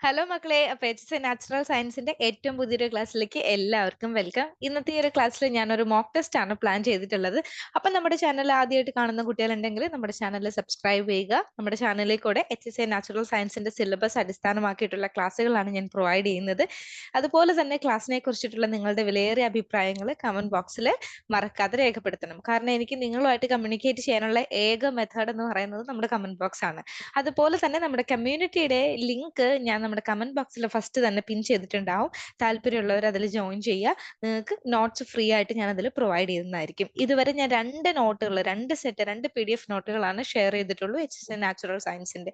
Hello മക്കളെ. അപ്പൊ H natural സയൻസിന്റെ ഏറ്റവും പുതിയൊരു ക്ലാസ്സിലേക്ക് എല്ലാവർക്കും വെൽക്കം ഇന്നത്തെ ഒരു ക്ലാസ്സിൽ ഞാനൊരു മോക്ക് ടെസ്റ്റ് ആണ് പ്ലാൻ ചെയ്തിട്ടുള്ളത്. അപ്പൊ നമ്മുടെ ചാനൽ ആദ്യമായിട്ട് കാണുന്ന കുട്ടികളുണ്ടെങ്കിൽ നമ്മുടെ ചാനൽ സബ്സ്ക്രൈബ് ചെയ്യുക. നമ്മുടെ ചാനലിൽ കൂടെ എച്ച് എസ് എ നാച്ചുറൽ സയൻസിന്റെ സിലബസ് അടിസ്ഥാനമാക്കിയിട്ടുള്ള ക്ലാസ്സുകളാണ് ഞാൻ പ്രൊവൈഡ് ചെയ്യുന്നത്. അതുപോലെ തന്നെ ക്ലാസ്സിനെ കുറിച്ചിട്ടുള്ള നിങ്ങളുടെ വിലയേറിയ അഭിപ്രായങ്ങൾ കമന്റ് ബോക്സിൽ മറക്കാതെ രേഖപ്പെടുത്തണം. കാരണം എനിക്ക് നിങ്ങളുമായിട്ട് കമ്മ്യൂണിക്കേറ്റ് ചെയ്യാനുള്ള ഏക മെത്തേഡ് എന്ന് പറയുന്നത് നമ്മുടെ കമന്റ് ബോക്സ് ആണ്. അതുപോലെ തന്നെ നമ്മുടെ കമ്മ്യൂണിറ്റിയുടെ ലിങ്ക് ഞാൻ നമ്മുടെ കമന്റ് ബോക്സിൽ ഫസ്റ്റ് തന്നെ പിൻ ചെയ്തിട്ടുണ്ടാവും. താല്പര്യമുള്ളവർ അതിൽ ജോയിൻ ചെയ്യുക. നിങ്ങൾക്ക് നോട്ട്സ് ഫ്രീ ആയിട്ട് ഞാൻ അതിൽ പ്രൊവൈഡ് ചെയ്യുന്നതായിരിക്കും. ഇതുവരെ ഞാൻ രണ്ട് നോട്ടുകൾ രണ്ട് സെറ്റ് രണ്ട് പി ഡി എഫ് നോട്ടുകളാണ് ഷെയർ ചെയ്തിട്ടുള്ളൂ എച്ച് എസ് നാച്ചുറൽ സയൻസിന്റെ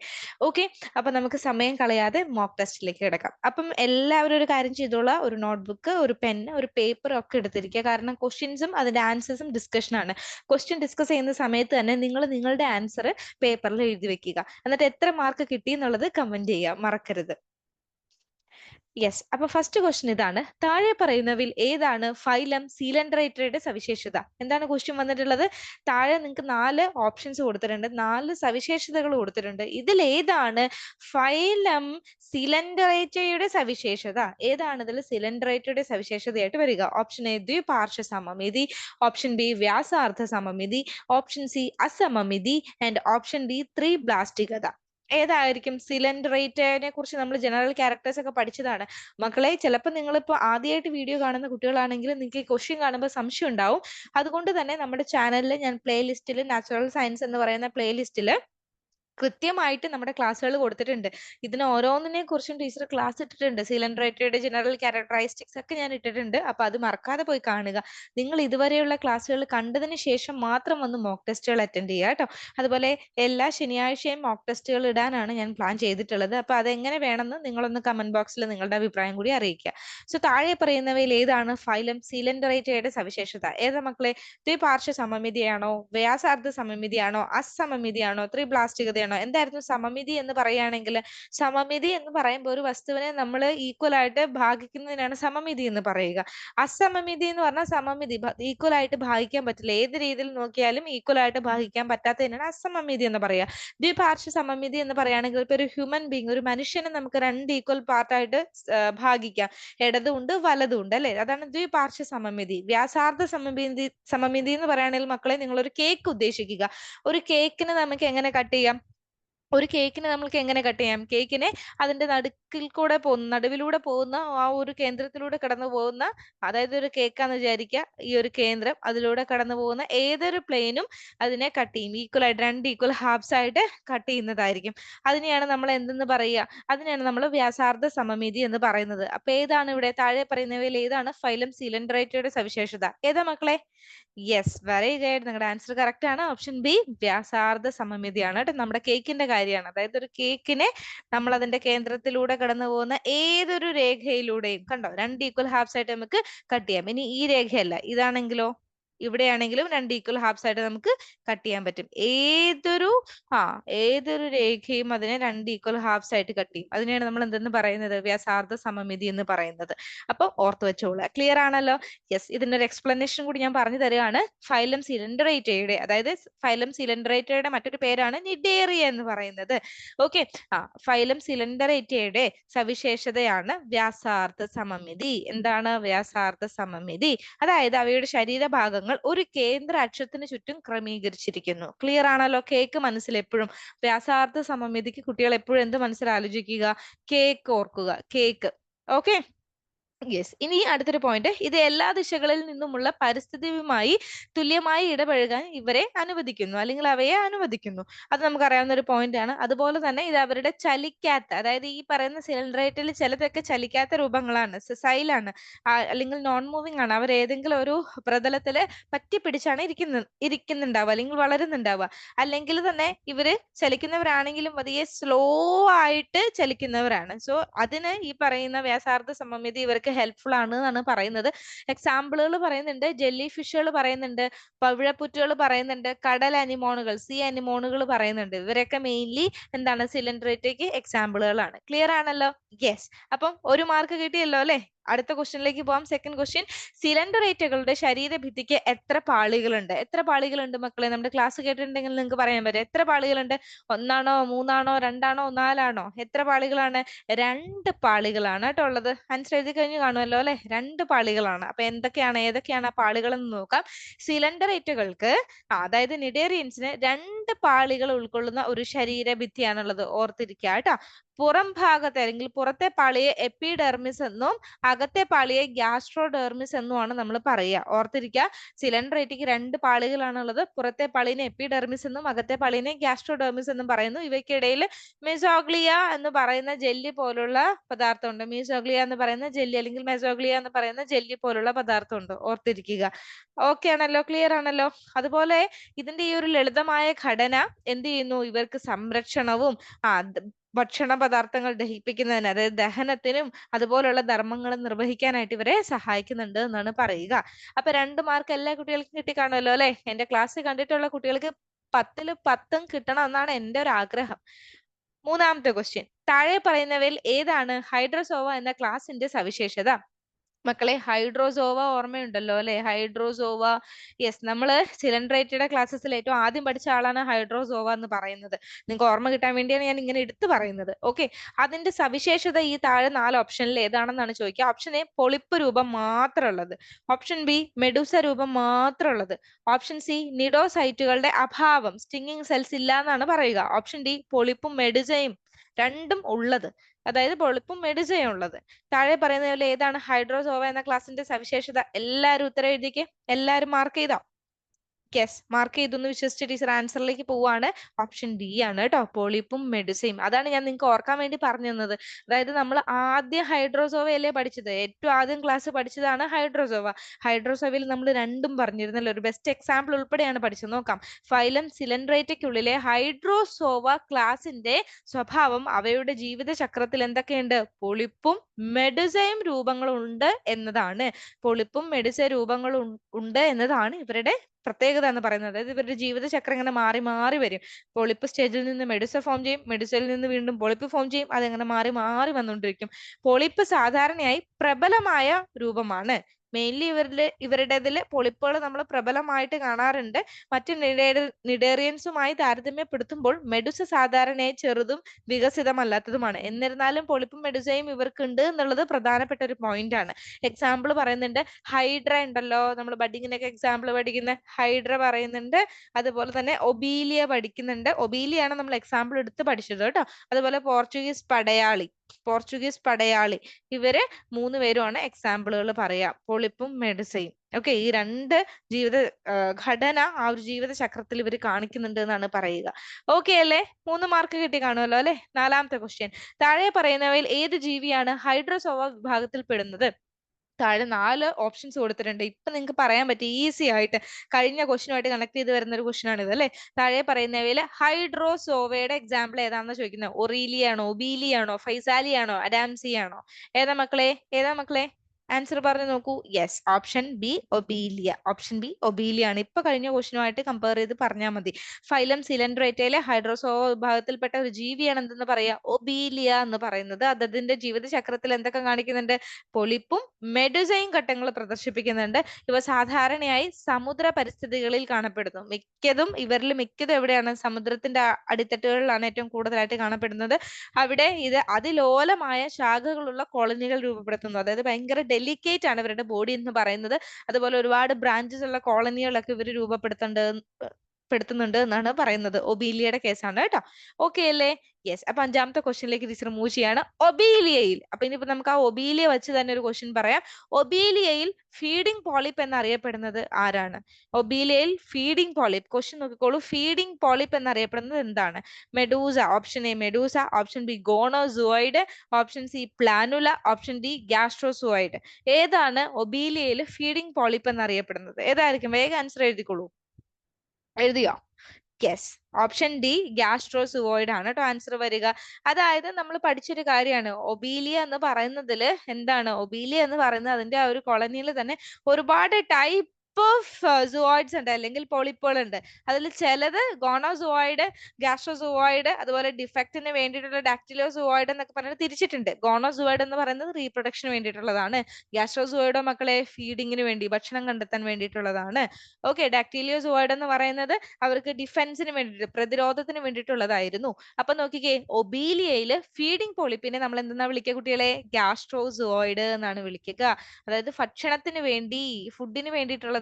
ഓക്കെ അപ്പൊ നമുക്ക് സമയം കളയാതെ മോക്ക് ടെസ്റ്റിലേക്ക് കിടക്കാം. അപ്പം എല്ലാവരും ഒരു കാര്യം ചെയ്തോളാം. ഒരു നോട്ട്ബുക്ക് ഒരു പെൻ ഒരു പേപ്പർ ഒക്കെ എടുത്തിരിക്കുക. കാരണം ക്വസ്റ്റ്യൻസും അതിന്റെ ആൻസേഴ്സും ഡിസ്കഷൻ ആണ്. ക്വസ്റ്റ്യൻ ഡിസ്കസ് ചെയ്യുന്ന സമയത്ത് തന്നെ നിങ്ങൾ നിങ്ങളുടെ ആൻസർ പേപ്പറിൽ എഴുതി വെക്കുക. എന്നിട്ട് എത്ര മാർക്ക് കിട്ടി എന്നുള്ളത് കമന്റ് ചെയ്യുക. മറക്കരുത്. യെസ് അപ്പൊ ഫസ്റ്റ് ക്വസ്റ്റ്യൻ ഇതാണ്. താഴെ പറയുന്നവയിൽ ഏതാണ് ഫൈലം സീലൻഡറേറ്ററുടെ സവിശേഷത? എന്താണ് ക്വസ്റ്റ്യൻ വന്നിട്ടുള്ളത്? താഴെ നിങ്ങൾക്ക് നാല് ഓപ്ഷൻസ് കൊടുത്തിട്ടുണ്ട്. നാല് സവിശേഷതകൾ കൊടുത്തിട്ടുണ്ട്. ഇതിൽ ഏതാണ് ഫൈലം സിലൻഡറേറ്റയുടെ സവിശേഷത? ഏതാണ് ഇതിൽ സിലൻഡറേറ്റയുടെ സവിശേഷതയായിട്ട് വരിക? ഓപ്ഷൻ എ ദ്വിപാർശ്വ സമമിതി ഓപ്ഷൻ ബി വ്യാസാർത്ഥ സമമിതി ഓപ്ഷൻ സി അസമമിതി. ആൻഡ് ഓപ്ഷൻ ഡി ത്രിബ്ലാസ്റ്റികത ഏതായിരിക്കും? സിലൻഡറേറ്ററിനെ കുറിച്ച് നമ്മൾ ജനറൽ ക്യാരക്ടേഴ്സ് ഒക്കെ പഠിച്ചതാണ്. മക്കളെ ചിലപ്പോൾ നിങ്ങളിപ്പോൾ ആദ്യമായിട്ട് വീഡിയോ കാണുന്ന കുട്ടികളാണെങ്കിൽ നിങ്ങൾക്ക് ഈ ക്വസ്റ്റ്യൻ കാണുമ്പോൾ സംശയം ഉണ്ടാവും. അതുകൊണ്ട് തന്നെ നമ്മുടെ ചാനലിൽ ഞാൻ പ്ലേലിസ്റ്റിൽ നാച്ചുറൽ സയൻസ് എന്ന് പറയുന്ന പ്ലേലിസ്റ്റിൽ കൃത്യമായിട്ട് നമ്മുടെ ക്ലാസ്സുകൾ കൊടുത്തിട്ടുണ്ട്. ഇതിന് ഓരോന്നിനെ കുറിച്ചും ടീച്ചർ ക്ലാസ് ഇട്ടിട്ടുണ്ട്. സിലൻഡറേറ്റയുടെ ജനറൽ ക്യാരക്ടറിസ്റ്റിക്സ് ഒക്കെ ഞാൻ ഇട്ടിട്ടുണ്ട്. അപ്പൊ അത് മറക്കാതെ പോയി കാണുക. നിങ്ങൾ ഇതുവരെയുള്ള ക്ലാസ്സുകൾ കണ്ടതിന് ശേഷം മാത്രം വന്ന് മോക്ക് ടെസ്റ്റുകൾ അറ്റൻഡ് ചെയ്യുക കേട്ടോ. അതുപോലെ എല്ലാ ശനിയാഴ്ചയും മോക്ക് ടെസ്റ്റുകൾ ഇടാനാണ് ഞാൻ പ്ലാൻ ചെയ്തിട്ടുള്ളത്. അപ്പൊ അതെങ്ങനെ വേണമെന്ന് നിങ്ങളൊന്ന് കമന്റ് ബോക്സിൽ നിങ്ങളുടെ അഭിപ്രായം കൂടി അറിയിക്കുക. സോ താഴെ പറയുന്നവയിൽ ഏതാണ് ഫൈലം? സിലൻഡറേറ്റയുടെ സവിശേഷത. ഏതാ മക്കളെ? ദ്വിപാർശ്വ സമമിതിയാണോ? വ്യാസാർദ്ധ സമമിതിയാണോ? അസമമിതിയാണോ? ത്രിബ്ലാസ്റ്റികതയാണോ എന്തായിരുന്നു സമമിതി എന്ന് പറയുകയാണെങ്കിൽ സമമിതി എന്ന് പറയുമ്പോൾ ഒരു വസ്തുവിനെ നമ്മൾ ഈക്വൽ ആയിട്ട് ഭാഗിക്കുന്നതിനാണ് സമമിതി എന്ന് പറയുക. അസമമിതി എന്ന് പറഞ്ഞാൽ സമമിതി ഈക്വൽ ആയിട്ട് ഭാഗിക്കാൻ പറ്റില്ല. ഏത് രീതിയിൽ നോക്കിയാലും ഈക്വൽ ആയിട്ട് ഭാഗിക്കാൻ പറ്റാത്തതിനാണ് അസമമിതി എന്ന് പറയുക. ദ്വിപാർശ്വ സമമിതി എന്ന് പറയുകയാണെങ്കിൽ ഇപ്പൊ ഒരു ഹ്യൂമൻ ബീങ് ഒരു മനുഷ്യനെ നമുക്ക് രണ്ട് ഈക്വൽ പാർട്ടായിട്ട് ഭാഗിക്കാം. ഇടതുണ്ട് വലതുണ്ട് അല്ലെ? അതാണ് ദ്വിപാർശ്വ സമമിതി. വ്യാസാർദ്ധ സമമിതി സമമിതി എന്ന് പറയുകയാണെങ്കിൽ മക്കളെ നിങ്ങൾ ഒരു കേക്ക് ഉദ്ദേശിക്കുക. ഒരു കേക്കിന് നമുക്ക് എങ്ങനെ കട്ട് ചെയ്യാം? ഒരു കേക്കിനെ നമ്മൾക്ക് എങ്ങനെ കട്ട് ചെയ്യാം? കേക്കിനെ അതിന്റെ നടുക്കിൽ കൂടെ പോകുന്ന നടുവിലൂടെ പോകുന്ന ആ ഒരു കേന്ദ്രത്തിലൂടെ കടന്നു പോകുന്ന അതായത് ഒരു കേക്കാന്ന് വിചാരിക്കുക ഈ ഒരു കേന്ദ്രം അതിലൂടെ കടന്നു പോകുന്ന ഏതൊരു പ്ലെയിനും അതിനെ കട്ട് ചെയ്യും. ഈക്വൽ ആയിട്ട് രണ്ട് ഈക്വൽ ഹാഫ്സ് ആയിട്ട് കട്ട് ചെയ്യുന്നതായിരിക്കും. അതിനെയാണ് നമ്മൾ എന്തെന്ന് പറയുക? അതിനെയാണ് നമ്മൾ വ്യാസാർദ്ധ സമമിതി എന്ന് പറയുന്നത്. അപ്പൊ ഏതാണ് ഇവിടെ താഴെ പറയുന്നവയിൽ ഏതാണ്? ഫൈലം സിലിണ്ടറേറ്റയുടെ സവിശേഷത. ഏതാ മക്കളെ? യെസ് വെരി ഗുഡ് നിങ്ങളുടെ ആൻസർ കറക്റ്റ് ആണ്. ഓപ്ഷൻ ബി വ്യാസാർദ്ധ സമമിതിയാണ്. കേട്ടോ നമ്മുടെ കേക്കിന്റെ കാര്യമാണ്. അതായത് ഒരു കേക്കിനെ നമ്മൾ അതിന്റെ കേന്ദ്രത്തിലൂടെ കടന്നു പോകുന്ന ഏതൊരു രേഖയിലൂടെയും കണ്ടോ? രണ്ട് ഈക്വൽ ഹാഫ്സ് ആയിട്ട് നമുക്ക് കട്ട് ചെയ്യാം. ഇനി ഈ രേഖയല്ല. ഇതാണെങ്കിലോ? ഇവിടെയാണെങ്കിലും രണ്ട് ഈക്വൽ ഹാഫ്സ് ആയിട്ട് നമുക്ക് കട്ട് ചെയ്യാൻ പറ്റും. ഏതൊരു ആ ഏതൊരു രേഖയും അതിനെ രണ്ട് ഈക്വൽ ഹാഫ്സ് ആയിട്ട് കട്ട് ചെയ്യും. അതിനെയാണ് നമ്മൾ എന്തെന്ന് പറയുന്നത്? വ്യാസാർദ്ധ സമമിതി എന്ന് പറയുന്നത്. അപ്പൊ ഓർത്ത് വെച്ചോളുക. ക്ലിയർ ആണല്ലോ? യെസ് ഇതിന്റെ ഒരു എക്സ്പ്ലനേഷൻ കൂടി ഞാൻ പറഞ്ഞു തരികയാണ് ഫൈലം സിലിണ്ടറേറ്റയുടെ അതായത് ഫൈലം സിലിണ്ടറേറ്റയുടെ മറ്റൊരു പേരാണ് നിഡേറിയ എന്ന് പറയുന്നത്. ഓക്കെ ആ ഫൈലം സിലിണ്ടറേറ്റയുടെ സവിശേഷതയാണ് വ്യാസാർദ്ധ സമമിതി. എന്താണ് വ്യാസാർദ്ധ സമമിതി? അതായത് അവയുടെ ശരീരഭാഗങ്ങൾ ഒരു കേന്ദ്ര അക്ഷത്തിന് ചുറ്റും ക്രമീകരിച്ചിരിക്കുന്നു. ക്ലിയർ ആണല്ലോ? കേക്ക് മനസ്സിൽ എപ്പോഴും. വ്യാസാർത്ഥ സമമിതിക്ക് കുട്ടികൾ എപ്പോഴും എന്ത് മനസ്സിൽ ആലോചിക്കുക? കേക്ക് ഓർക്കുക. കേക്ക് ഓക്കെ യെസ് ഇനി അടുത്തൊരു പോയിന്റ് ഇത് എല്ലാ ദിശകളിൽ നിന്നുമുള്ള പരിസ്ഥിതിയുമായി തുല്യമായി ഇടപഴകാൻ ഇവരെ അനുവദിക്കുന്നു. അല്ലെങ്കിൽ അവയെ അനുവദിക്കുന്നു. അത് നമുക്കറിയാവുന്ന ഒരു പോയിന്റ് ആണ്. അതുപോലെ തന്നെ ഇത് അവരുടെ ചലിക്കാത്ത അതായത് ഈ പറയുന്ന സിലിണ്ടറേറ്റിൽ ചിലതൊക്കെ ചലിക്കാത്ത രൂപങ്ങളാണ്. സെസൈലാണ് അല്ലെങ്കിൽ നോൺ മൂവിങ് ആണ്. അവർ ഏതെങ്കിലും ഒരു പ്രതലത്തിൽ പറ്റി പിടിച്ചാണ് ഇരിക്കുന്ന ഇരിക്കുന്നുണ്ടാവുക. അല്ലെങ്കിൽ വളരുന്നുണ്ടാവുക. അല്ലെങ്കിൽ തന്നെ ഇവർ ചലിക്കുന്നവരാണെങ്കിലും വലിയ സ്ലോ ആയിട്ട് ചലിക്കുന്നവരാണ്. സോ അതിന് ഈ പറയുന്ന വ്യാസാർത്ഥ സമമിതി ഇവർക്ക് ഹെൽപ്ഫുൾ ആണ് എന്നാണ് പറയുന്നത്. എക്സാമ്പിളുകൾ പറയുന്നുണ്ട് ജെല്ലി ഫിഷുകൾ പറയുന്നുണ്ട് പവിഴപ്പുറ്റുകൾ പറയുന്നുണ്ട് കടൽ അനിമോണുകൾ സീ അനിമോണുകൾ പറയുന്നുണ്ട്. ഇവരൊക്കെ മെയിൻലി എന്താണ് സിലിണ്ടറേറ്റയ്ക്ക് എക്സാമ്പിളുകളാണ് ക്ലിയർ ആണല്ലോ? യെസ് അപ്പം ഒരു മാർക്ക് കിട്ടിയല്ലോ അല്ലെ? അടുത്ത ക്വസ്റ്റ്യനിലേക്ക് പോവാം. സെക്കൻഡ് ക്വസ്റ്റ്യൻ സിലിണ്ടറേറ്റകളുടെ ശരീരഭിത്തിക്ക് എത്ര പാളികളുണ്ട്? എത്ര പാളികളുണ്ട് മക്കളെ? നമ്മുടെ ക്ലാസ് കേട്ടിട്ടുണ്ടെങ്കിൽ നിങ്ങൾക്ക് പറയാൻ പറ്റും. എത്ര പാളികളുണ്ട്? ഒന്നാണോ മൂന്നാണോ രണ്ടാണോ നാലാണോ? എത്ര പാളികളാണ്? രണ്ട് പാളികളാണ് കേട്ടോ ഉള്ളത്. ആൻസർ എഴുതി കഴിഞ്ഞ് കാണുമല്ലോ അല്ലെ? രണ്ട് പാളികളാണ്. അപ്പൊ എന്തൊക്കെയാണ്? ഏതൊക്കെയാണ് ആ പാളികൾ എന്ന് നോക്കാം. സിലിണ്ടറേറ്റുകൾക്ക് അതായത് നിഡേറിയൻസിന് രണ്ട് പാളികൾ ഉൾക്കൊള്ളുന്ന ഒരു ശരീരഭിത്തിയാണുള്ളത്. ഓർത്തിരിക്കുക കേട്ടോ. പുറം ഭാഗത്തെ അല്ലെങ്കിൽ പുറത്തെ പാളിയെ എപ്പിഡെർമിസ് എന്നും അകത്തെ പാളിയെ ഗ്യാസ്ട്രോഡെർമിസ് എന്നുമാണ് നമ്മൾ പറയുക. ഓർത്തിരിക്കുക സിലിണ്ടറേറ്റിക്ക് രണ്ട് പാളികളാണുള്ളത്. പുറത്തെ പാളിനെ എപ്പിഡെർമിസ് എന്നും അകത്തെ പാളിനെ ഗ്യാസ്ട്രോഡെർമിസ് എന്നും പറയുന്നു. ഇവയ്ക്കിടയിൽ മെസോഗ്ലിയ എന്ന് പറയുന്ന ജെല്ലി പോലുള്ള പദാർത്ഥമുണ്ട്. മീസോഗ്ലിയ എന്ന് പറയുന്ന ജെല്ലി അല്ലെങ്കിൽ മെസോഗ്ലിയ എന്ന് പറയുന്ന ജെല്ലി പോലുള്ള പദാർത്ഥമുണ്ട്. ഓർത്തിരിക്കുക. ഓക്കെ ആണല്ലോ? ക്ലിയർ ആണല്ലോ? അതുപോലെ ഇതിന്റെ ഈ ഒരു ലളിതമായ ഘടന എന്ത് ചെയ്യുന്നു? ഇവർക്ക് സംരക്ഷണവും ആ ഭക്ഷണ പദാർത്ഥങ്ങൾ ദഹിപ്പിക്കുന്നതിന് അതായത് ദഹനത്തിനും അതുപോലുള്ള ധർമ്മങ്ങൾ നിർവഹിക്കാനായിട്ട് ഇവരെ സഹായിക്കുന്നുണ്ട് എന്നാണ് പറയുക. അപ്പൊ രണ്ട് മാർക്ക് എല്ലാ കുട്ടികൾക്കും കിട്ടി കാണുമല്ലോ അല്ലെ? എന്റെ ക്ലാസ് കണ്ടിട്ടുള്ള കുട്ടികൾക്ക് പത്തിൽ പത്തും കിട്ടണം എന്നാണ് എന്റെ ഒരു ആഗ്രഹം. മൂന്നാമത്തെ ക്വസ്റ്റ്യൻ താഴെ പറയുന്നവയിൽ ഏതാണ് ഹൈഡ്രസോവ എന്ന ക്ലാസിന്റെ സവിശേഷത? മക്കളെ ഹൈഡ്രോസോവ ഓർമ്മയുണ്ടല്ലോ അല്ലെ? ഹൈഡ്രോസോവ യെസ് നമ്മൾ സിലിണ്ടറേറ്റഡ് ക്ലാസ്സസിൽ ഏറ്റവും ആദ്യം പഠിച്ച ആളാണ് ഹൈഡ്രോസോവ എന്ന് പറയുന്നത്. നിങ്ങൾക്ക് ഓർമ്മ കിട്ടാൻ വേണ്ടിയാണ് ഞാൻ ഇങ്ങനെ എടുത്തു പറയുന്നത്. ഓക്കെ? അതിന്റെ സവിശേഷത ഈ താഴെ നാല് ഓപ്ഷനിൽ ഏതാണെന്നാണ് ചോദിക്കുക. ഓപ്ഷൻ എ പൊളിപ്പ് രൂപം മാത്രമുള്ളത്. ഓപ്ഷൻ ബി മെഡൂസ രൂപം മാത്രമുള്ളത്. ഓപ്ഷൻ സി നിഡോസൈറ്റുകളുടെ അഭാവം സ്റ്റിങ്ങിങ് സെൽസ് ഇല്ല എന്നാണ് പറയുക. ഓപ്ഷൻ ഡി പൊളിപ്പും മെഡുസയും രണ്ടും ഉള്ളത്. അതായത് പൊളിപ്പും ഉള്ളത് താഴെ പറയുന്ന പോലെ ഏതാണ്? ഹൈഡ്രോസോവ എന്ന ക്ലാസിന്റെ സവിശേഷത എല്ലാവരും ഉത്തരം എഴുതിക്കേ. എല്ലാവരും മാർക്ക് ചെയ്തോ? യെസ് മാർക്ക് ചെയ്തെന്ന് വിശ്വസിച്ച് ടീച്ചർ ആൻസറിലേക്ക് പോവാണ്. ഓപ്ഷൻ ഡി ആണ് കേട്ടോ പോളിപ്പും മെഡുസയും അതാണ് ഞാൻ നിങ്ങൾക്ക് ഓർക്കാൻ വേണ്ടി പറഞ്ഞു തന്നത്. അതായത് നമ്മൾ ആദ്യം ഹൈഡ്രോസോവയല്ലേ പഠിച്ചത്? ഏറ്റവും ആദ്യം ക്ലാസ് പഠിച്ചതാണ് ഹൈഡ്രോസോവ. ഹൈഡ്രോസോവയിൽ നമ്മൾ രണ്ടും പറഞ്ഞിരുന്നല്ലോ. ഒരു ബെസ്റ്റ് എക്സാമ്പിൾ ഉൾപ്പെടെയാണ് പഠിച്ചത്. നോക്കാം. ഫൈലം സിലിണ്ടറേറ്റയ്ക്കുള്ളിലെ ഹൈഡ്രോസോവ ക്ലാസിന്റെ സ്വഭാവം അവയുടെ ജീവിത ചക്രത്തിൽ എന്തൊക്കെയുണ്ട്? പൊളിപ്പും മെഡുസയും രൂപങ്ങളുണ്ട് എന്നതാണ്. പൊളിപ്പും മെഡിസ രൂപങ്ങളും ഉണ്ട് എന്നതാണ് ഇവരുടെ പ്രത്യേകത എന്ന് പറയുന്നത്. അതായത് ഇവരുടെ ജീവിതചക്രം ഇങ്ങനെ മാറി മാറി വരും. പോളിപ്പ് സ്റ്റേജിൽ നിന്ന് മെഡുസ ഫോം ചെയ്യും മെഡുസയിൽ നിന്ന് വീണ്ടും പോളിപ്പ് ഫോം ചെയ്യും അതങ്ങനെ മാറി മാറി വന്നുകൊണ്ടിരിക്കും. പോളിപ്പ് സാധാരണയായി പ്രബലമായ രൂപമാണ്. മെയിൻലി ഇവരിൽ ഇവരുടേതിൽ പൊളിപ്പുകൾ നമ്മൾ പ്രബലമായിട്ട് കാണാറുണ്ട്. മറ്റ് നിഡേറിയൻസുമായി താരതമ്യപ്പെടുത്തുമ്പോൾ മെഡുസ സാധാരണയായി ചെറുതും വികസിതമല്ലാത്തതുമാണ്. എന്നിരുന്നാലും പൊളിപ്പും മെഡുസയും ഇവർക്കുണ്ട് എന്നുള്ളത് പ്രധാനപ്പെട്ട ഒരു പോയിന്റ് ആണ് എക്സാമ്പിൾ പറയുന്നുണ്ട് ഹൈഡ്ര ഉണ്ടല്ലോ നമ്മൾ ബഡിങ്ങിനൊക്കെ എക്സാമ്പിൾ പഠിക്കുന്ന ഹൈഡ്ര പറയുന്നുണ്ട്. അതുപോലെ തന്നെ ഒബീലിയ പഠിക്കുന്നുണ്ട്. ഒബീലിയാണ് നമ്മൾ എക്സാമ്പിൾ എടുത്ത് പഠിച്ചത് കേട്ടോ. അതുപോലെ പോർച്ചുഗീസ് പടയാളി. പോർച്ചുഗീസ് പടയാളി. ഇവർ മൂന്ന് പേരുമാണ് എക്സാമ്പിളുകൾ പറയാ. പൊളിപ്പും മെഡിസയും. ഓക്കെ ഈ രണ്ട് ജീവിത ഘടന ആ ഒരു ജീവിത ചക്രത്തിൽ ഇവർ കാണിക്കുന്നുണ്ട് എന്നാണ് പറയുക. ഓക്കെ അല്ലേ? മൂന്ന് മാർക്ക് കിട്ടി കാണുമല്ലോ അല്ലെ? നാലാമത്തെ ക്വസ്റ്റ്യൻ താഴെ പറയുന്നവയിൽ ഏത് ജീവിയാണ് ഹൈഡ്രോസോവ വിഭാഗത്തിൽ പെടുന്നത്? താഴെ നാല് ഓപ്ഷൻസ് കൊടുത്തിട്ടുണ്ട്. ഇപ്പൊ നിങ്ങൾക്ക് പറയാൻ പറ്റും ഈസി ആയിട്ട് കഴിഞ്ഞ ക്വസ്റ്റിനുമായിട്ട് കണക്ട് ചെയ്ത് വരുന്ന ഒരു ക്വസ്റ്റൻ ആണ് ഇത് അല്ലെ? താഴെ പറയുന്നവയിൽ ഹൈഡ്രോസോവയുടെ എക്സാമ്പിൾ ഏതാണെന്ന് ചോദിക്കുന്നത്? ഒറീലിയാണോ ബീലിയാണോ ഫൈസാലിയാണോ അഡാംസിയാണോ? ഏതാ മക്കളെ? ഏതാ മക്കളെ? ആൻസർ പറഞ്ഞു നോക്കൂ. Yes option B Obelia option B Obelia ആണ്. ഇപ്പൊ കഴിഞ്ഞ ക്വസ്റ്റിനുമായിട്ട് കമ്പയർ ചെയ്ത് പറഞ്ഞാൽ മതി. ഫൈലം സിലിണ്ടറേറ്റയിലെ ഹൈഡ്രോസോ വിഭാഗത്തിൽപ്പെട്ട ഒരു ജീവിയാണ് എന്തെന്ന് പറയാ? ഒബീലിയ എന്ന് പറയുന്നത്. അതതിന്റെ ജീവിതചക്രത്തിൽ ജീവിത ചക്രത്തിൽ എന്തൊക്കെ കാണിക്കുന്നുണ്ട്? പൊളിപ്പും മെഡുസയും ഘട്ടങ്ങൾ പ്രദർശിപ്പിക്കുന്നുണ്ട്. ഇവ സാധാരണയായി സമുദ്ര പരിസ്ഥിതികളിൽ കാണപ്പെടുന്നു. മിക്കതും ഇവരിൽ മിക്കതും എവിടെയാണ്? സമുദ്രത്തിന്റെ അടിത്തട്ടുകളിലാണ് ഏറ്റവും കൂടുതലായിട്ട് കാണപ്പെടുന്നത്. അവിടെ ഇത് അതിലോലമായ ശാഖകളുള്ള കോളനികൾ രൂപപ്പെടുത്തുന്നു. അതായത് ഭയങ്കര ഡെലിക്കേറ്റ് ആണ് ഇവരുടെ ബോഡി എന്ന് പറയുന്നത്. അതുപോലെ ഒരുപാട് ബ്രാഞ്ചസ് ഉള്ള കോളനികളൊക്കെ ഇവർ രൂപപ്പെടുത്തേണ്ടത് പെടുത്തുന്നുണ്ട് എന്നാണ് പറയുന്നത്. ഒബീലിയയുടെ കേസാണ് കേട്ടോ. ഓക്കെ അല്ലേ? യെസ് അപ്പൊ അഞ്ചാമത്തെ ക്വസ്റ്റ്യനിലേക്ക് ടീച്ചർ മൂവ് ചെയ്യാണ് ഒബീലിയയിൽ. അപ്പൊ ഇനിയിപ്പോ നമുക്ക് ആ ഒബീലിയ വെച്ച് തന്നെ ഒരു ക്വസ്റ്റ്യൻ പറയാം. ഒബീലിയയിൽ ഫീഡിംഗ് പോളിപ്പ് എന്നറിയപ്പെടുന്നത് ആരാണ്? ഒബീലിയയിൽ ഫീഡിംഗ് പോളിപ്പ് ക്വസ്റ്റ്യൻ നോക്കിക്കോളൂ. ഫീഡിംഗ് പോളിപ്പ് എന്നറിയപ്പെടുന്നത് എന്താണ്? Medusa option A medusa option B gonozooid option C planula option D gastrozooid ഏതാണ് ഒബീലിയയിൽ ഫീഡിംഗ് പോളിപ്പ് എന്നറിയപ്പെടുന്നത്? ഏതായിരിക്കും? വേഗം ആൻസർ എഴുതിക്കോളൂ. എഴുതിയോ? യെസ് ഓപ്ഷൻ ഡി ഗ്യാസ്ട്രോസുവോയിഡ് ആണ് കേട്ടോ ആൻസർ വരിക. അതായത് നമ്മൾ പഠിച്ചൊരു കാര്യമാണ്. ഒബീലിയ എന്ന് പറയുന്നതിൽ എന്താണ്? ഒബീലിയ എന്ന് പറയുന്നത് അതിന്റെ ആ ഒരു കോളനിയിൽ തന്നെ ഒരുപാട് ടൈപ്പ് ഗ്രൂപ്പ് ഓഫ് സുവോയിഡ്സ് ഉണ്ട് അല്ലെങ്കിൽ പോളിപ്പുകൾ ഉണ്ട്. അതിൽ ചിലത് ഗോണോസുവോയിഡ് ഗാസ്ട്രോസുവോയിഡ് അതുപോലെ ഡിഫക്റ്റിന് വേണ്ടിയിട്ടുള്ള ഡാക്ടിലോസുവോയിഡ് എന്നൊക്കെ പറഞ്ഞിട്ട് തിരിച്ചിട്ടുണ്ട്. ഗോണോസുവോയിഡ് എന്ന് പറയുന്നത് റീപ്രൊഡക്ഷന് വേണ്ടിയിട്ടുള്ളതാണ്. ഗാസ്ട്രോസുവോയിഡോ മക്കളെ ഫീഡിങ്ങിന് വേണ്ടി ഭക്ഷണം കണ്ടെത്താൻ വേണ്ടിയിട്ടുള്ളതാണ്. ഓക്കെ ഡാക്ടീലിയോസുവോയിഡ് എന്ന് പറയുന്നത് അവർക്ക് ഡിഫൻസിന് വേണ്ടിയിട്ട് പ്രതിരോധത്തിന് വേണ്ടിയിട്ടുള്ളതായിരുന്നു. അപ്പൊ നോക്കിക്കേ ഒബീലിയയിൽ ഫീഡിംഗ് പോളിപ്പിനെ നമ്മൾ എന്തെന്നാ വിളിക്കുക കുട്ടികളെ? ഗ്യാസ്ട്രോസുവോയിഡ് എന്നാണ് വിളിക്കുക. അതായത് ഭക്ഷണത്തിന് വേണ്ടി ഫുഡിന്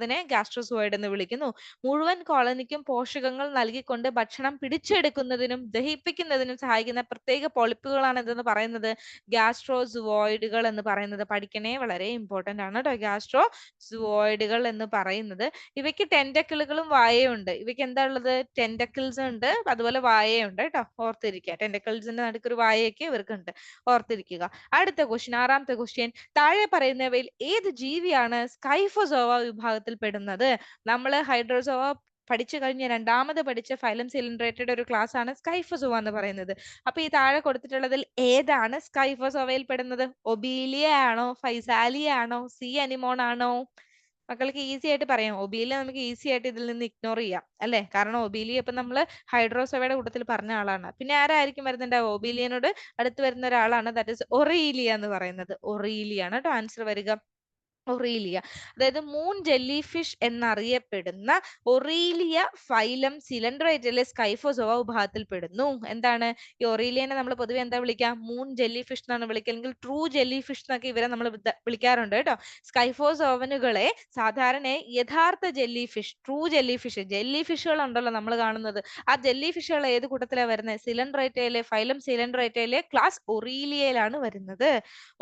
വേണ്ടിയിട്ടുള്ളതിനെ ഗാസ്ട്രോസോയിഡ് എന്ന് വിളിക്കുന്നു. മുഴുവൻ കോളനിക്കും പോഷകങ്ങൾ നൽകിക്കൊണ്ട് ഭക്ഷണം പിടിച്ചെടുക്കുന്നതിനും ദഹിപ്പിക്കുന്നതിനും സഹായിക്കുന്ന പ്രത്യേക പൊളിപ്പുകളാണ് ഇതെന്ന് പറയുന്നത്. ഗാസ്ട്രോസുവോയിഡുകൾ എന്ന് പറയുന്നത് പഠിക്കണേ വളരെ ഇമ്പോർട്ടന്റ് ആണ് കേട്ടോ ഗാസ്ട്രോസോയിഡുകൾ എന്ന് പറയുന്നത്. ഇവയ്ക്ക് ടെന്റക്കിളുകളും വായയുണ്ട്. ഇവയ്ക്ക് എന്താ ഉള്ളത്? ടെന്റക്കിൾസ് ഉണ്ട്. അതുപോലെ വായയുണ്ട് കേട്ടോ ഓർത്തിരിക്കുക. ടെന്റക്കിൾസിന്റെ നടുക്കൊരു വായയൊക്കെ ഇവർക്കുണ്ട്. ഓർത്തിരിക്കുക. അടുത്ത ക്വസ്റ്റ്യൻ ആറാമത്തെ ക്വസ്റ്റ്യൻ താഴെ പറയുന്നവയിൽ ഏത് ജീവിയാണ് സ്കൈഫോസോവ വിഭാഗത്തിൽ പെടുന്നത് നമ്മൾ ഹൈഡ്രോസോവ പഠിച്ചു കഴിഞ്ഞ രണ്ടാമത് പഠിച്ച ഫൈലം സിലിണ്ടറേറ്റഡ് ഒരു ക്ലാസ് ആണ് സ്കൈഫോസോവ എന്ന് പറയുന്നത്. അപ്പൊ ഈ താഴെ കൊടുത്തിട്ടുള്ളതിൽ ഏതാണ് സ്കൈഫോസോവയിൽ പെടുന്നത് ഒബീലിയ ആണോ? ഫൈസാലിയ ആണോ? സി അനിമോൺ ആണോ? മക്കൾക്ക് ഈസി ആയിട്ട് പറയാം. ഒബീലിയ നമുക്ക് ഈസി ആയിട്ട് ഇതിൽ നിന്ന് ഇഗ്നോർ ചെയ്യാം അല്ലെ? കാരണം ഒബീലിയ ഇപ്പൊ നമ്മൾ ഹൈഡ്രോസോവയുടെ കൂട്ടത്തിൽ പറഞ്ഞ ആളാണ്. പിന്നെ ആരായിരിക്കും വരുന്നുണ്ടാവുക ഒബീലിയനോട് അടുത്ത് വരുന്ന ഒരാളാണ്. ദാറ്റ് ഇസ് ഒറീലിയ എന്ന് പറയുന്നത്. ഒറീലിയ ആണ് കേട്ടോ ആൻസർ വരിക. ഒറീലിയ. അതായത് മൂൺ ജെല്ലി ഫിഷ് എന്നറിയപ്പെടുന്ന ഒറീലിയ ഫൈലം സിലൻഡ്രേറ്റയിലെ സ്കൈഫോസോവ വിഭാഗത്തിൽ പെടുന്നു എന്താണ്? ഈ ഒറീലിയനെ നമ്മൾ പൊതുവെ എന്താ വിളിക്കുക മൂൺ ജെല്ലി ഫിഷ് എന്നാണ് വിളിക്കുക അല്ലെങ്കിൽ ട്രൂ ജെല്ലി ഫിഷ് എന്നൊക്കെ ഇവരെ നമ്മൾ വിളിക്കാറുണ്ട് കേട്ടോ. സ്കൈഫോസോവനുകളെ സാധാരണ യഥാർത്ഥ jelly fish true jelly fish jelly ഫിഷുകൾ ഉണ്ടല്ലോ നമ്മൾ കാണുന്നത്. ആ ജെല്ലി ഫിഷുകൾ ഏത് കൂട്ടത്തിലാണ് വരുന്നത് സിലൻഡ്രേറ്റയിലെ ഫൈലം സിലൻഡ്രേറ്റയിലെ ക്ലാസ് ഒറീലിയയിലാണ് വരുന്നത്.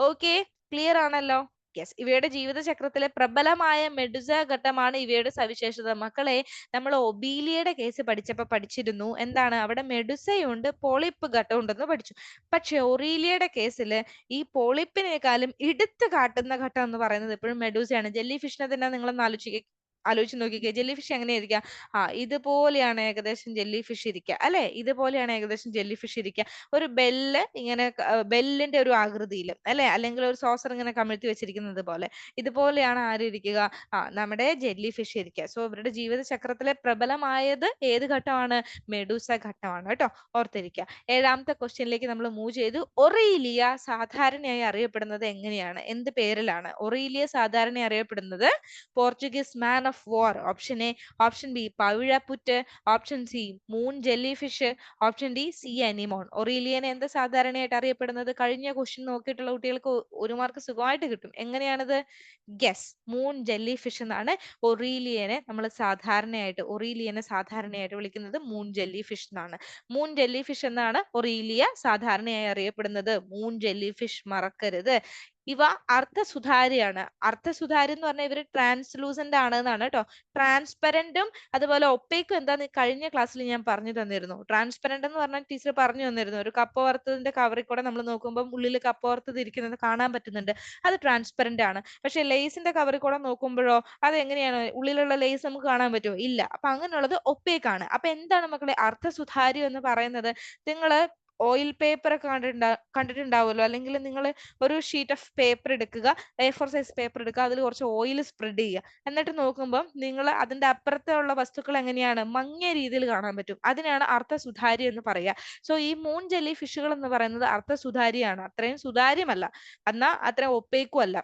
ഓക്കെ ക്ലിയർ ആണല്ലോ? യെസ് ഇവയുടെ ജീവിതചക്രത്തിലെ പ്രബലമായ മെഡുസ ഘട്ടമാണ് ഇവയുടെ സവിശേഷത. മക്കളെ നമ്മൾ ഒബീലിയയുടെ കേസ് പഠിച്ചപ്പോൾ പഠിച്ചിരുന്നു. എന്താണ്? അവിടെ മെഡുസയുണ്ട് പോളിപ്പ് ഘട്ടം ഉണ്ടെന്ന് പഠിച്ചു. പക്ഷെ ഒറീലിയയുടെ കേസിൽ ഈ പോളിപ്പിനേക്കാളും എടുത്തു കാട്ടുന്ന ഘട്ടം എന്ന് പറയുന്നത് എപ്പോഴും മെഡൂസയാണ്. ജെല്ലി ഫിഷിനെ തന്നെ നിങ്ങളൊന്ന് ആലോചിക്കുക ആലോചിച്ച് നോക്കിക്കേ ജെല്ലി ഫിഷ് എങ്ങനെയായിരിക്കാം? ആ ഇതുപോലെയാണ് ഏകദേശം ജെല്ലി ഫിഷ് ഇരിക്കുക അല്ലെ? ഇതുപോലെയാണ് ഏകദേശം ജെല്ലി ഫിഷ് ഇരിക്കുക ഒരു ബെല്ല് ഇങ്ങനെ ബെല്ലിന്റെ ഒരു ആകൃതിയിൽ അല്ലെ? അല്ലെങ്കിൽ ഒരു സോസർ ഇങ്ങനെ കമിഴ്ത്തി വെച്ചിരിക്കുന്നത് പോലെ. ഇതുപോലെയാണ് ആര് ഇരിക്കുക? ആ നമ്മുടെ ജെല്ലി ഫിഷ് ഇരിക്കുക സോ ഇവരുടെ ജീവിതചക്രത്തിലെ പ്രബലമായത് ഏത് ഘട്ടമാണ്? മെഡൂസ ഘട്ടമാണ് കേട്ടോ. ഓർത്തിരിക്കുക. ഏഴാമത്തെ ക്വസ്റ്റ്യനിലേക്ക് നമ്മൾ മൂവ് ചെയ്തു. ഒറീലിയ സാധാരണയായി അറിയപ്പെടുന്നത് എങ്ങനെയാണ്? എന്ത് പേരിലാണ്? ഒറീലിയ സാധാരണയായി അറിയപ്പെടുന്നത്? Portuguese man of war option A option B പവിഴപ്പുറ്റ് option C moon jelly fish option D sea anemone ഒറീലിയൻ എന്താ സാധാരണയായിട്ട് അറിയപ്പെടുന്നത്? കഴിഞ്ഞ ക്വസ്റ്റ്യൻ നോക്കിയിട്ടുള്ള കുട്ടികൾക്ക് ഒരു മാർക്ക് സുഖമായിട്ട് കിട്ടും. എങ്ങനെയാണത്? ഗസ് മൂൺ ജെല്ലി ഫിഷ് എന്നാണ് ഒറീലിയനെ നമ്മൾ സാധാരണയായിട്ട് ഒറീലിയനെ സാധാരണയായിട്ട് വിളിക്കുന്നത് മൂൺ ജെല്ലി ഫിഷ് എന്നാണ്. മൂൺ ജെല്ലി ഫിഷ് എന്നാണ് ഒറീലിയ സാധാരണയായി അറിയപ്പെടുന്നത്. മൂൺ ജെല്ലി ഫിഷ് മറക്കരുത്. ഇവ അർദ്ധസുധാരിയാണ് അർദ്ധസുധാരി എന്ന് പറഞ്ഞാൽ ഇവർ ട്രാൻസ്ലൂസന്റ് ആണ് എന്നാണ് കേട്ടോ ട്രാൻസ്പെറന്റും അതുപോലെ ഒപ്പേക്കും എന്താന്ന് കഴിഞ്ഞ ക്ലാസ്സിൽ ഞാൻ പറഞ്ഞു തന്നിരുന്നു. ട്രാൻസ്പെറന്റ് എന്ന് പറഞ്ഞാൽ ടീച്ചർ പറഞ്ഞു തന്നിരുന്നു. ഒരു കപ്പ വറുത്തതിന്റെ കവറിൽ കൂടെ നമ്മൾ നോക്കുമ്പോൾ ഉള്ളിൽ കപ്പ വറുത്തത് ഇരിക്കുന്നത് കാണാൻ പറ്റുന്നുണ്ട്. അത് ട്രാൻസ്പെറന്റ് ആണ്. പക്ഷെ ലേസിന്റെ കവറിൽ കൂടെ നോക്കുമ്പോഴോ അത് എങ്ങനെയാണ്? ഉള്ളിലുള്ള ലേസ് നമുക്ക് കാണാൻ പറ്റുമോ? ഇല്ല. അപ്പൊ അങ്ങനെയുള്ളത് ഒപ്പേക്കാണ്. അപ്പൊ എന്താണ് മക്കളെ അർദ്ധസുധാരി എന്ന് പറയുന്നത്? നിങ്ങൾ ഓയിൽ പേപ്പർ ഒക്കെ കണ്ടിട്ടുണ്ടാ കണ്ടിട്ടുണ്ടാവുമല്ലോ. അല്ലെങ്കിൽ നിങ്ങൾ ഒരു ഷീറ്റ് ഓഫ് പേപ്പർ എടുക്കുക എ ഫോർ സൈസ് പേപ്പർ എടുക്കുക അതിൽ കുറച്ച് ഓയിൽ സ്പ്രെഡ് ചെയ്യുക. എന്നിട്ട് നോക്കുമ്പോൾ നിങ്ങൾ അതിന്റെ അപ്പുറത്തുള്ള വസ്തുക്കൾ എങ്ങനെയാണ്? മങ്ങിയ രീതിയിൽ കാണാൻ പറ്റും. അതിനാണ് അർത്ഥസുധാരി എന്ന് പറയുക. സോ ഈ മൂൺ ജെല്ലി ഫിഷുകൾ എന്ന് പറയുന്നത് അർത്ഥസുധാരിയാണ് അത്രയും സുതാര്യമല്ല. എന്നാൽ അത്രയും ഒപ്പേക്കും അല്ല.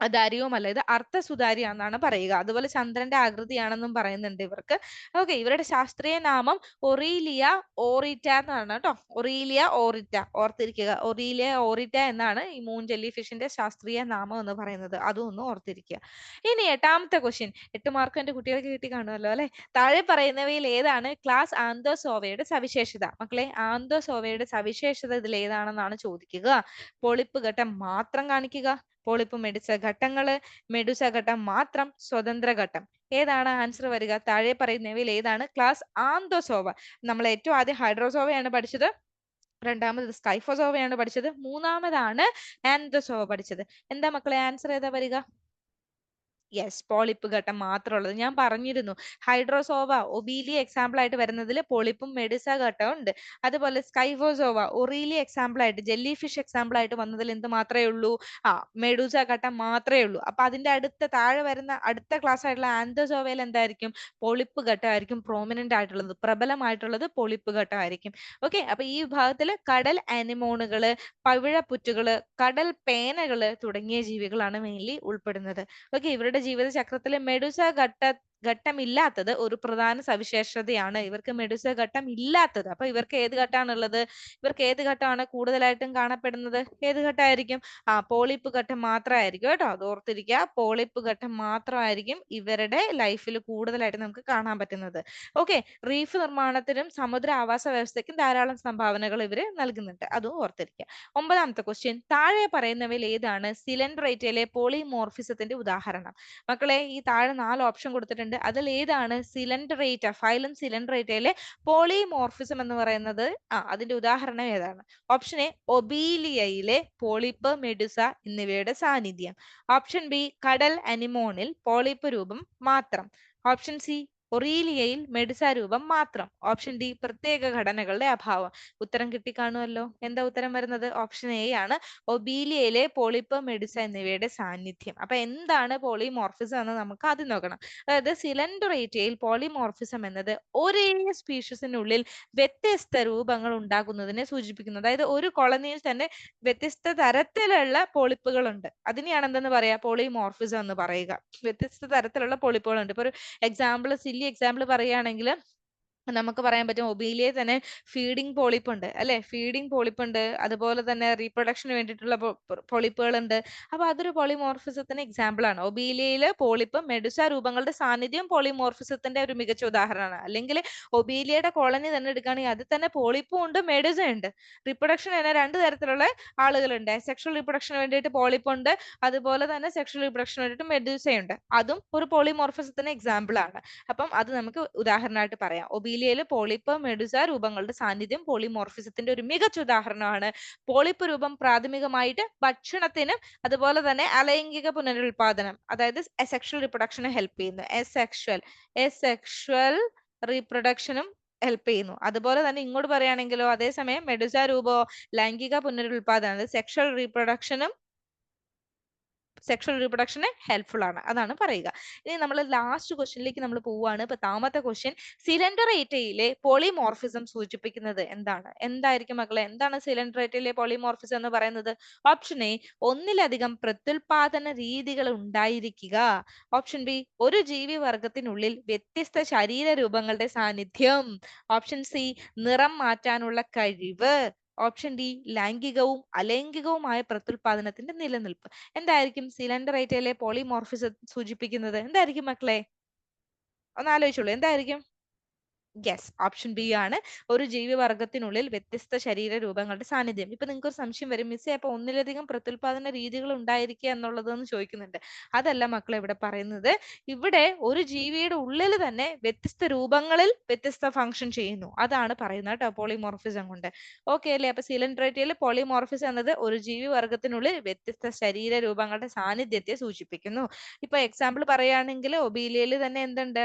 ദാരികവുമല്ല ഇത് അർത്ഥസുതാരിയാണെന്നാണ് പറയുക. അതുപോലെ ചന്ദ്രന്റെ ആകൃതിയാണെന്നും പറയുന്നുണ്ട് ഇവർക്ക്. ഓക്കെ ഇവരുടെ ശാസ്ത്രീയ നാമം ഒറീലിയ ഓറിറ്റ എന്നാണ് കേട്ടോ. ഒറീലിയ ഓറിറ്റ ഓർത്തിരിക്കുക. ഒറീലിയ ഓറിറ്റ എന്നാണ് ഈ മൂൺ ജെല്ലി ഫിഷിന്റെ ശാസ്ത്രീയ നാമം എന്ന് പറയുന്നത്. അതും ഒന്ന് ഓർത്തിരിക്കുക. ഇനി എട്ടാമത്തെ ക്വസ്റ്റ്യൻ എട്ട് മാർക്ക് എന്റെ കുട്ടികൾക്ക് കിട്ടി കാണുമല്ലോ അല്ലെ? താഴെ പറയുന്നവയിൽ ഏതാണ്? ക്ലാസ് ആന്തോസോവയുടെ സവിശേഷത. മക്കളെ ആന്തോസോവയുടെ സവിശേഷത ഇതിൽ ഏതാണെന്നാണ് ചോദിക്കുക. പൊളിപ്പ് ഘട്ടം മാത്രം കാണിക്കുക. പോളിപ്പ് മെഡിസ ഘട്ടങ്ങൾ മെഡുസ ഘട്ടം മാത്രം സ്വതന്ത്ര ഘട്ടം. ഏതാണ്? ആൻസർ വരിക. താഴെ പറയുന്നവയിൽ ഏതാണ്? ക്ലാസ് ആന്തോസോവ നമ്മൾ ഏറ്റവും ആദ്യം ഹൈഡ്രോസോവയാണ് പഠിച്ചത്. രണ്ടാമത് സ്കൈഫോസോവയാണ് പഠിച്ചത്. മൂന്നാമതാണ് ആന്തോസോവ പഠിച്ചത്. എന്താ മക്കളെ? ആൻസർ ഏതാ വരിക? യെസ് പോളിപ്പ് ഘട്ടം മാത്രമുള്ളത്. ഞാൻ പറഞ്ഞിരുന്നു ഹൈഡ്രോസോവ ഒബീലി എക്സാമ്പിൾ ആയിട്ട് വരുന്നതിൽ പോളിപ്പും മെഡിസ ഘട്ടം ഉണ്ട്. അതുപോലെ സ്കൈഫോസോവ ഒറീലി എക്സാമ്പിൾ ആയിട്ട് ജെല്ലി ഫിഷ് എക്സാമ്പിൾ ആയിട്ട് വന്നതിൽ എന്ത് മാത്രമേ ഉള്ളൂ? ആ മെഡൂസ ഘട്ടം മാത്രമേ ഉള്ളൂ. അപ്പൊ അതിന്റെ അടുത്ത താഴെ വരുന്ന അടുത്ത ക്ലാസ് ആയിട്ടുള്ള ആന്തസോവയിൽ എന്തായിരിക്കും? പോളിപ്പ് ഘട്ടമായിരിക്കും പ്രോമിനന്റ് ആയിട്ടുള്ളത്. പ്രബലമായിട്ടുള്ളത് പോളിപ്പ് ഘട്ടമായിരിക്കും. ഓക്കെ അപ്പൊ ഈ വിഭാഗത്തിൽ കടൽ അനിമോണുകൾ പവിഴപ്പുറ്റുകൾ കടൽ പേനകൾ തുടങ്ങിയ ജീവികളാണ് മെയിൻലി ഉൾപ്പെടുന്നത്. ഓക്കെ ഇവരുടെ ജീവിതചക്രത്തിൽ മെഡുസ ഘട്ട ഘട്ടമില്ലാത്തത് ഒരു പ്രധാന സവിശേഷതയാണ്. ഇവർക്ക് മെഡുസ ഘട്ടം ഇല്ലാത്തത്. അപ്പൊ ഇവർക്ക് ഏത് ഘട്ടമാണുള്ളത് ഇവർക്ക് ഏത് ഘട്ടമാണ് കൂടുതലായിട്ടും കാണപ്പെടുന്നത്? ഏത് ഘട്ടമായിരിക്കും ആ പോളിപ്പ് ഘട്ടം മാത്രമായിരിക്കും കേട്ടോ. അത് ഓർത്തിരിക്കുക. പോളിപ്പ് ഘട്ടം മാത്രമായിരിക്കും ഇവരുടെ ലൈഫിൽ കൂടുതലായിട്ട് നമുക്ക് കാണാൻ പറ്റുന്നത്. ഓക്കെ. റീഫ് നിർമ്മാണത്തിനും സമുദ്ര ആവാസ വ്യവസ്ഥയ്ക്കും ധാരാളം സംഭാവനകൾ ഇവർ നൽകുന്നുണ്ട്. അതും ഓർത്തിരിക്കുക. ഒമ്പതാമത്തെ ക്വസ്റ്റ്യൻ താഴെ പറയുന്നവയിൽ ഏതാണ്? സിലൻഡ്രേറ്റയിലെ പോളിമോർഫിസത്തിന്റെ ഉദാഹരണം. മക്കളെ ഈ താഴെ നാല് ഓപ്ഷൻ കൊടുത്തിട്ടുണ്ട്. അതിൽ ഏതാണ് സിലൻഡറേറ്റ ഫൈലം സിലൻഡറേറ്റയിലെ പോളിമോർഫിസം എന്ന് പറയുന്നത്. ആ അതിന്റെ ഉദാഹരണം ഏതാണ്? ഓപ്ഷൻ എ ഒബീലിയയിലെ പോളിപ്പ് മെഡുസ എന്നിവയുടെ സാന്നിധ്യം. ഓപ്ഷൻ ബി കടൽ അനിമോണിൽ പോളിപ്പ് രൂപം മാത്രം. ഓപ്ഷൻ സി ഒറീലിയയിൽ മെഡിസ രൂപം മാത്രം. ഓപ്ഷൻ ഡി പ്രത്യേക ഘടനകളുടെ അഭാവം. ഉത്തരം കിട്ടി കിട്ടിക്കാണുമല്ലോ. എന്താ ഉത്തരം വരുന്നത്? ഓപ്ഷൻ എ ആണ് ഒബീലിയയിലെ പോളിപ്പ് മെഡിസ എന്നിവയുടെ സാന്നിധ്യം. അപ്പൊ എന്താണ് പോളിമോർഫിസം എന്ന് നമുക്ക് ആദ്യം നോക്കണം. അതായത് സിലൻഡറേറ്റയിൽ പോളിമോർഫിസം എന്നത് ഒരേ സ്പീഷീസിനുള്ളിൽ വ്യത്യസ്ത രൂപങ്ങൾ ഉണ്ടാകുന്നതിനെ സൂചിപ്പിക്കുന്നു. അതായത് ഒരു കോളനിയിൽ തന്നെ വ്യത്യസ്ത തരത്തിലുള്ള പോളിപ്പുകൾ ഉണ്ട് അതിനെയാണ് എന്തെന്ന് പറയാ? പോളിമോർഫിസം എന്ന് പറയുക. വ്യത്യസ്ത തരത്തിലുള്ള പോളിപ്പുകൾ ഉണ്ട് ഇപ്പൊ ഒരു എക്സാമ്പിൾ സില്ലി എക്സാമ്പിൾ പറയുകയാണെങ്കിൽ നമുക്ക് പറയാൻ പറ്റും ഒബീലിയെ തന്നെ ഫീഡിംഗ് പോളിപ്പ് ഉണ്ട് അല്ലെ? ഫീഡിംഗ് പോളിപ്പ് ഉണ്ട് അതുപോലെ തന്നെ റീപ്രൊഡക്ഷന് വേണ്ടിയിട്ടുള്ള പോളിപ്പുകൾ ഉണ്ട് അപ്പൊ അതൊരു പോളിമോർഫിസത്തിന് എക്സാമ്പിൾ ആണ്. ഒബീലിയയിൽ പോളിപ്പ് മെഡുസ രൂപങ്ങളുടെ സാന്നിധ്യം പോളിമോർഫിസത്തിന്റെ ഒരു മികച്ച ഉദാഹരണമാണ്. അല്ലെങ്കിൽ ഒബീലിയയുടെ കോളനി തന്നെ എടുക്കുകയാണെങ്കിൽ അതിൽ തന്നെ പോളിപ്പും ഉണ്ട് മെഡുസ ഉണ്ട്. റീപ്രൊഡക്ഷൻ തന്നെ രണ്ട് തരത്തിലുള്ള ആളുകളുണ്ട്. സെക്ഷൽ റീപ്രൊഡക്ഷന് വേണ്ടിയിട്ട് പോളിപ്പ് ഉണ്ട് അതുപോലെ തന്നെ സെക്ഷൽ റീപ്രൊഡക്ഷന് വേണ്ടിയിട്ട് മെഡുസയുണ്ട് അതും ഒരു പോളിമോർഫിസത്തിന് എക്സാമ്പിൾ ആണ്. അപ്പം അത് നമുക്ക് ഉദാഹരണമായിട്ട് പറയാം. ഒബീലിയയിൽ പോളിപ്പ് മെഡുസ രൂപങ്ങളുടെ സാന്നിധ്യം പോളിമോർഫിസത്തിന്റെ ഒരു മികച്ച ഉദാഹരണമാണ്. പോളിപ്പ് രൂപം പ്രാഥമികമായിട്ട് ഭക്ഷണത്തിനും അതുപോലെ തന്നെ അലൈംഗിക പുനരുൽപാദനം അതായത് സെക്ഷൽ റീപ്രൊഡക്ഷനും ഹെൽപ്പ് ചെയ്യുന്നു. എസെക്ഷൽ എസെക്ഷൽ റീപ്രൊഡക്ഷനും ഹെൽപ്പ് ചെയ്യുന്നു. അതുപോലെ തന്നെ ഇങ്ങോട്ട് പറയുകയാണെങ്കിലോ അതേസമയം മെഡുസ രൂപോ ലൈംഗിക പുനരുൽപാദനം അതായത് സെക്ഷൽ റീപ്രൊഡക്ഷനും സെക്ഷൽ റീപ്രൊഡക്ഷന് ഹെൽപ്ഫുൾ ആണ്. അതാണ് പറയുക. ഇനി നമ്മൾ ലാസ്റ്റ് ക്വസ്റ്റ്യനിലേക്ക് നമ്മൾ പോവുകയാണ്. ഇപ്പൊ താമത്തെ ക്വസ്റ്റ്യൻ സിലിണ്ടറേറ്റയിലെ പോളിമോർഫിസം സൂചിപ്പിക്കുന്നത് എന്താണ്? എന്തായിരിക്കും മക്കളെ? എന്താണ് സിലിണ്ടറേറ്റയിലെ പോളിമോർഫിസം എന്ന് പറയുന്നത്? ഓപ്ഷൻ എ ഒന്നിലധികം പ്രത്യുൽപാദന രീതികൾ ഉണ്ടായിരിക്കുക. ഓപ്ഷൻ ബി ഒരു ജീവി വർഗത്തിനുള്ളിൽ വ്യത്യസ്ത ശരീര രൂപങ്ങളുടെ സാന്നിധ്യം. ഓപ്ഷൻ സി നിറം മാറ്റാനുള്ള കഴിവ്. ഓപ്ഷൻ ഡി ലൈംഗികവും അലൈംഗികവുമായ പ്രത്യുൽപാദനത്തിന്റെ നിലനിൽപ്പ്. എന്തായിരിക്കും സിലിണ്ടറേറ്റയിലെ പോളിമോർഫിസം സൂചിപ്പിക്കുന്നത്? എന്തായിരിക്കും മക്കളെ? ഒന്ന് ആലോചിച്ചോളൂ. എന്തായിരിക്കും? യെസ് ഓപ്ഷൻ ബി ആണ്. ഒരു ജീവിവർഗത്തിനുള്ളിൽ വ്യത്യസ്ത ശരീര രൂപങ്ങളുടെ സാന്നിധ്യം. ഇപ്പൊ നിങ്ങൾക്ക് ഒരു സംശയം വരും. മിസ്സേ അപ്പൊ ഒന്നിലധികം പ്രത്യുൽപാദന രീതികൾ ഉണ്ടായിരിക്കുക എന്നുള്ളത് എന്ന് ചോദിക്കുന്നുണ്ട്. അതല്ല മക്കളെ ഇവിടെ പറയുന്നത്. ഇവിടെ ഒരു ജീവിയുടെ ഉള്ളിൽ തന്നെ വ്യത്യസ്ത രൂപങ്ങളിൽ വ്യത്യസ്ത ഫംഗ്ഷൻ ചെയ്യുന്നു. അതാണ് പറയുന്നത് കേട്ടോ പോളിമോർഫിസം കൊണ്ട്. ഓക്കെ അല്ലേ? അപ്പൊ സിലിൻഡ്രേറ്റിയിൽ പോളിമോർഫിസം എന്നത് ഒരു ജീവി വർഗത്തിനുള്ളിൽ വ്യത്യസ്ത ശരീര രൂപങ്ങളുടെ സാന്നിധ്യത്തെ സൂചിപ്പിക്കുന്നു. ഇപ്പൊ എക്സാമ്പിൾ പറയുകയാണെങ്കിൽ ഒബീലിയയിൽ തന്നെ എന്തുണ്ട്?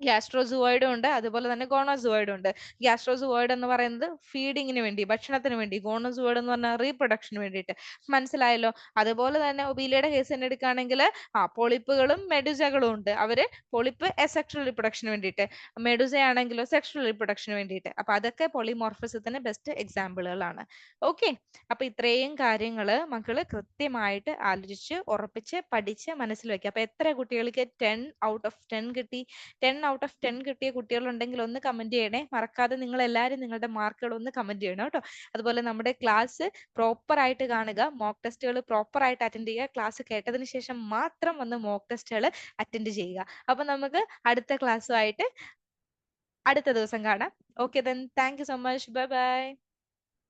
ഗ്യാസ്ട്രോസുവോയിഡും ഉണ്ട് അതുപോലെ തന്നെ ഗോണോസുവോയിഡും ഉണ്ട് ഗ്യാസ്ട്രോസുവോയിഡ് എന്ന് പറയുന്നത് ഫീഡിങ്ങിന് വേണ്ടി ഭക്ഷണത്തിന് വേണ്ടി ഗോണോസുവോയിഡ് എന്ന് പറഞ്ഞാൽ റീപ്രൊഡക്ഷന് വേണ്ടിയിട്ട്. മനസ്സിലായല്ലോ? അതുപോലെ തന്നെ ഒബീലയുടെ കേസ് തന്നെ എടുക്കുകയാണെങ്കിൽ ആ പൊളിപ്പുകളും മെഡുസകളും ഉണ്ട്. അവർ പൊളിപ്പ് എസെക്ഷൽ റീപ്രൊഡക്ഷന് വേണ്ടിയിട്ട്. മെഡുസ ആണെങ്കിലോ സെക്ഷൽ റീപ്രൊഡക്ഷന് വേണ്ടിയിട്ട്. അപ്പൊ അതൊക്കെ പോളിമോർഫിസത്തിന് ബെസ്റ്റ് എക്സാമ്പിളുകളാണ് ഓക്കെ അപ്പൊ ഇത്രയും കാര്യങ്ങൾ മക്കൾ കൃത്യമായിട്ട് ആലോചിച്ച് ഉറപ്പിച്ച് പഠിച്ച് മനസ്സിൽ വെക്കുക അപ്പൊ എത്ര കുട്ടികൾക്ക് ടെൻ ഔട്ട് ഓഫ് ടെൻ കിട്ടി? ടെൻ ഔട്ട് ഓഫ് ടെൻ കിട്ടിയ കുട്ടികളുണ്ടെങ്കിൽ ഒന്ന് കമന്റ് ചെയ്യണേ. മറക്കാതെ നിങ്ങൾ എല്ലാവരും നിങ്ങളുടെ മാർക്കുകൾ ഒന്ന് കമന്റ് ചെയ്യണം കേട്ടോ. അതുപോലെ നമ്മുടെ ക്ലാസ് പ്രോപ്പർ ആയിട്ട് കാണുക. മോക്ക് ടെസ്റ്റുകൾ പ്രോപ്പർ ആയിട്ട് അറ്റൻഡ് ചെയ്യുക. ക്ലാസ് കേട്ടതിന് ശേഷം മാത്രം വന്ന് മോക്ക് ടെസ്റ്റുകൾ അറ്റൻഡ് ചെയ്യുക. അപ്പൊ നമുക്ക് അടുത്ത ക്ലാസ്സുമായിട്ട് അടുത്ത ദിവസം കാണാം. Okay then thank you so much bye bye